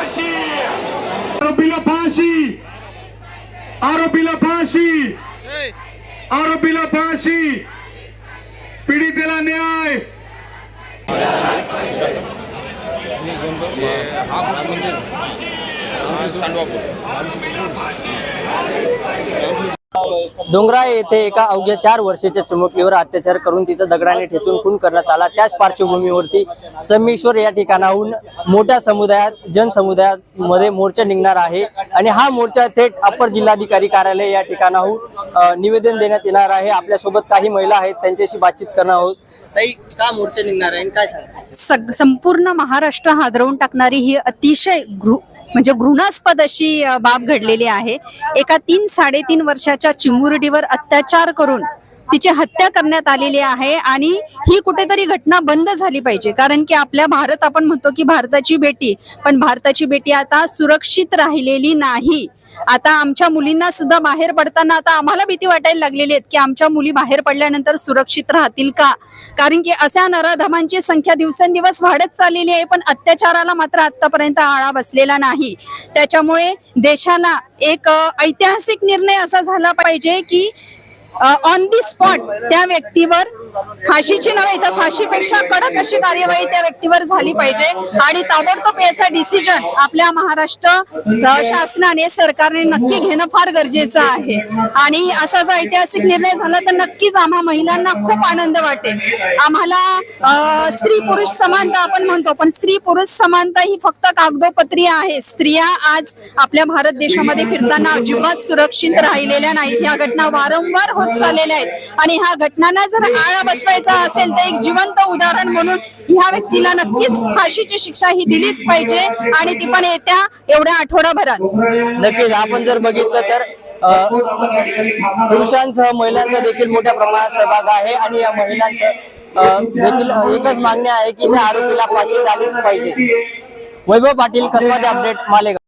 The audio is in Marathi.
फाशी. आरोपीला फाशी. आरोपीला फाशी. आरोपीला फाशी. पीडितेला न्याय. सांडवापूर डोंगरा येथे एका अवघ्या चार वर्षाच्या चिमुकलीवर अत्याचार करून तिचा दगडाने ठेचून खून करण्यात आला. त्याच पार्श्वभूमीवरती संमेश्वर या ठिकाणाहून मोठ्या समुदायात जनसमुदायामध्ये मोर्चा निघणार आहे आणि हा मोर्चा थेट अपर जिल्हाधिकारी कार्यालय या ठिकाणाहून निवेदन देण्यात येणार आहे. आपल्यासोबत काही महिला आहेत त्यांच्याशी बातचीत करणार आहोत. का मोर्चा निघणार आहे काय सग संपूर्ण महाराष्ट्र हादरवून टाकणारी ही अतिशय म्हणजे घृणास्पद अशी बाब घडलेली आहे. एका तीन साडेतीन वर्षाच्या चिमुरडीवर अत्याचार करून तिची हत्या करण्यात आलेली आहे आणि ही कुठेतरी घटना बंद झाली पाहिजे. कारण की आपल्या भारत आपण म्हणतो की भारताची बेटी पण भारताची बेटी आता सुरक्षित राहिलेली नाही. आता आमच्या मुलींना सुद्धा बाहेर पडताना आता आम्हाला भीती वाटायला लागलेली आहेत की आमच्या मुली बाहेर पडल्यानंतर सुरक्षित राहतील का? कारण की अशा नराधमांची संख्या दिवसेंदिवस वाढत चाललेली आहे पण अत्याचाराला मात्र आतापर्यंत आळा बसलेला नाही. त्याच्यामुळे देशाला एक ऐतिहासिक निर्णय असा झाला पाहिजे की ऑन दी स्पॉट त्या व्यक्तीवर फाशीची नव्हे तर फाशीपेक्षा कडक अशी कार्यवाही त्या व्यक्तीवर झाली पाहिजे. आणि ताबडतोब याचा डिसिजन आपल्या महाराष्ट्र शासनाने सरकारने नक्की घेणं फार गरजेचं आहे. आणि असा जर ऐतिहासिक निर्णय झाला तर नक्कीच आम्हा महिलांना खूप आनंद वाटेल. आम्हाला स्त्री पुरुष समानता आपण म्हणतो पण स्त्री पुरुष समानता ही फक्त कागदोपत्री आहे. स्त्रिया आज आपल्या भारत देशामध्ये फिरताना अजिबात सुरक्षित राहिलेल्या नाहीत. ह्या घटना वारंवार होत चाललेल्या आहेत. आणि ह्या घटनांना जर आळा बसवायचा असेल तर एक जिवंत उदाहरण म्हणून ह्या व्यक्तीला नक्कीच फाशीची शिक्षा ही दिलीच पाहिजे आणि ती पण येत्या एवढ्या आठवडाभरात. नक्कीच आपण जर बघितलं तर पुरुषांसह महिलांचा देखील मोठ्या प्रमाणात सहभाग आहे आणि या महिलांचं देखील एकच मागणी आहे की त्या आरोपीला फाशी झालीच पाहिजे. वैभव पाटील कसबाचे अपडेट मालेगाव.